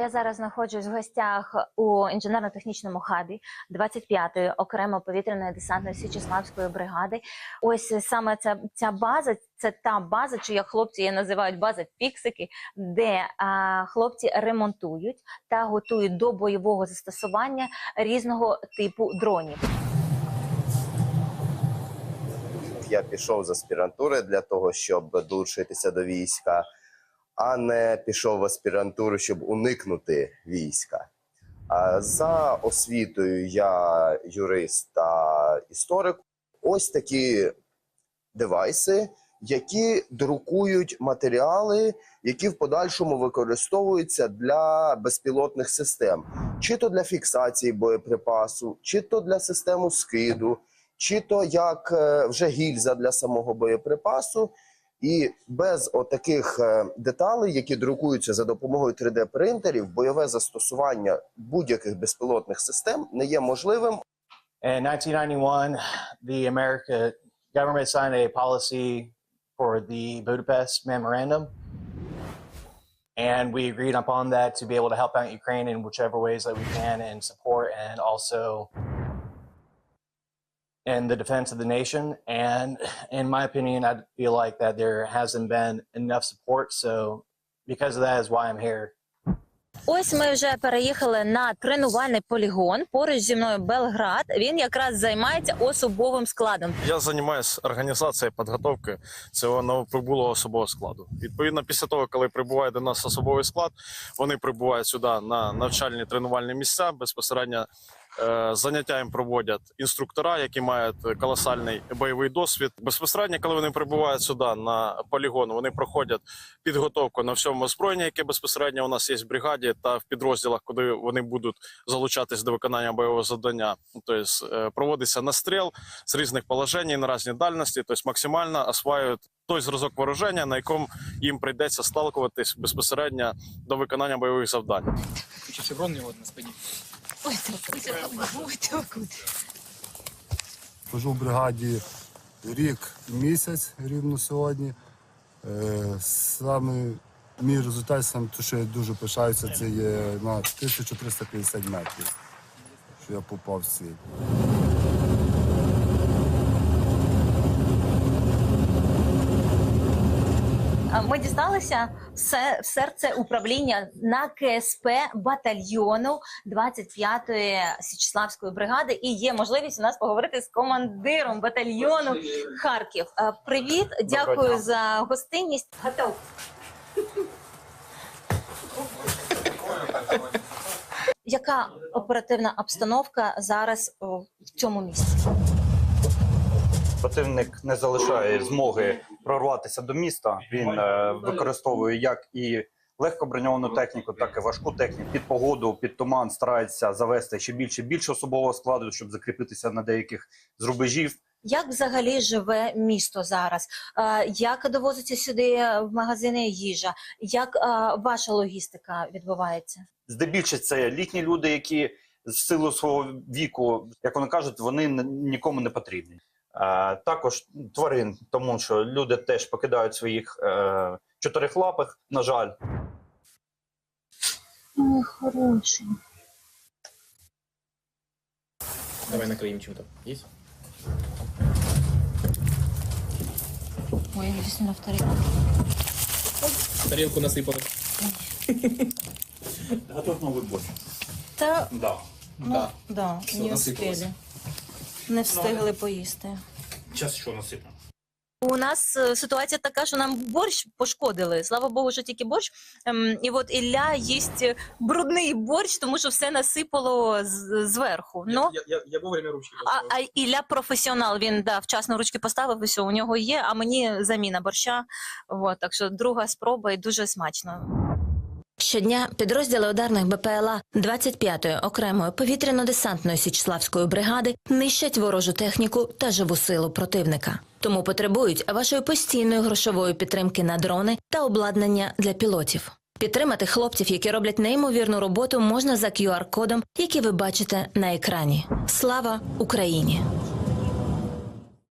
Я зараз знаходжусь в гостях у інженерно-технічному хабі 25-ї окремо повітряної десантної Січеславської бригади. Ось саме ця, ця база, це та база, чи як хлопці її називають база фіксики, де а, хлопці ремонтують та готують до бойового застосування різного типу дронів. я пішов з аспірантури для того, щоб долучитися до війська, а не пішов в аспірантуру, щоб уникнути війська. За освітою я юрист та історик. Ось такі девайси, які друкують матеріали, які в подальшому використовуються для безпілотних систем, чи то для фіксації боєприпасу, чи то для системи скиду, чи то як е, вже гільза для самого боєприпасу. І без отаких е, деталей, які друкуються за допомогою 3D-принтерів, бойове застосування будь-яких безпілотних систем не є можливим. In 1991, the America government signed a policy for the Budapest Memorandum. And we agreed upon that to be able to help out Ukraine in whichever ways that we can and support and also in the defense of the nation. And in my opinion, I feel like that there hasn't been enough support. So because of that is why I'm here. Ось ми вже переїхали на тренувальний полігон. Поруч зі мною Белград. Він якраз займається особовим складом. Я займаюся організацією підготовки цього новоприбулого особового складу. Відповідно, після того, коли прибуває до нас особовий склад, вони прибувають сюди на навчальні тренувальні місця. Безпосередньо заняття їм проводять інструктора, які мають колосальний бойовий досвід. Безпосередньо, коли вони прибувають сюди на полігон, вони проходять підготовку на всьому озброєнні, яке безпосередньо у нас є в бригаді та в підрозділах, куди вони будуть залучатись до виконання бойового завдання. Тобто е, проводиться настріл з різних положень на різні дальності, тобто максимально осваюють той зразок вооруження, на якому їм прийдеться сталкуватись безпосередньо до виконання бойових завдань. Еще шеврон на спине. Ой, в бригаді рік і місяць рівно сьогодні. Е, Саме мій результат, сам то, що я дуже пишаюся, це є на 1350 метрів, що я попав в ціль. Ми дісталися в серце управління на КСП батальйону 25-ї Січеславської бригади. І є можливість у нас поговорити з командиром батальйону Харків. Е, Привіт, дякую за гостинність. Готов. Яка оперативна обстановка зараз в цьому місці? Противник не залишає змоги прорватися до міста. Він е, використовує як і легкоброньовану техніку, так і важку техніку. Під погоду, під туман старається завести ще більше більше особового складу, щоб закріпитися на деяких з рубежів. Як взагалі живе місто зараз? Е, Як довозиться сюди в магазини їжа? Як е, ваша логістика відбувається? Здебільшого це літні люди, які з силу свого віку, як вони кажуть, вони нікому не потрібні. Е, також тварин, тому що люди теж покидають своїх е, чотирихлапих, на жаль. Ой, хороший. Давай накроим чем-то. Есть? Ой, я дійсно вторик. Тарелку насыпала. Готов новий борщ. Та Да. ну, да, Все, не насипалось. Не встигли поїсти. Зараз що насипемо? У нас е, ситуація така, що нам борщ пошкодили. Слава Богу, що тільки борщ. Ем, І от Ілля їсть брудний борщ, тому що все насипало з- зверху. Ну, Я, я, я вовремя ручки А, а Ілля професіонал, він да, вчасно ручки поставив, і все, у нього є, а мені заміна борща. От, так що друга спроба і дуже смачно. Щодня підрозділи ударних БПЛА 25-ї окремої повітряно-десантної Січславської бригади нищать ворожу техніку та живу силу противника. Тому потребують вашої постійної грошової підтримки на дрони та обладнання для пілотів. Підтримати хлопців, які роблять неймовірну роботу, можна за QR-кодом, який ви бачите на екрані. Слава Україні!